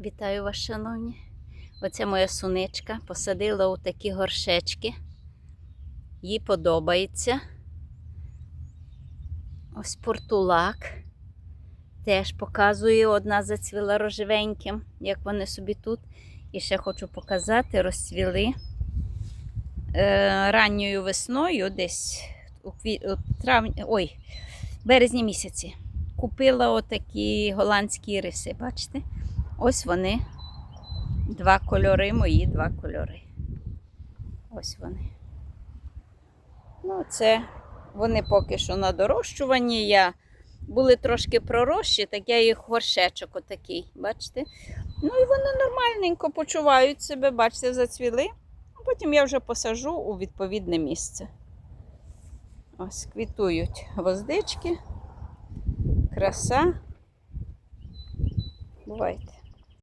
Вітаю вас, шановні. Оце моя суничка. Посадила у такі горшечки. Їй подобається. Ось портулак. Теж показую, одна зацвіла рожевеньким, як вони собі тут. І ще хочу показати, розцвіли е, ранньою весною, десь у, травні, ой, березні місяці. Купила отакі голландські риси, бачите? Ось вони. Два кольори, мої два кольори. Ось вони. Ну, це вони поки що на дорощуванні. Я були трошки пророщі, так я їх горшечок отакий, бачите? Ну і вони нормальненько почувають себе, бачите, зацвіли. Потім я вже посажу у відповідне місце. Ось квітують гвоздички. Краса. Бувайте.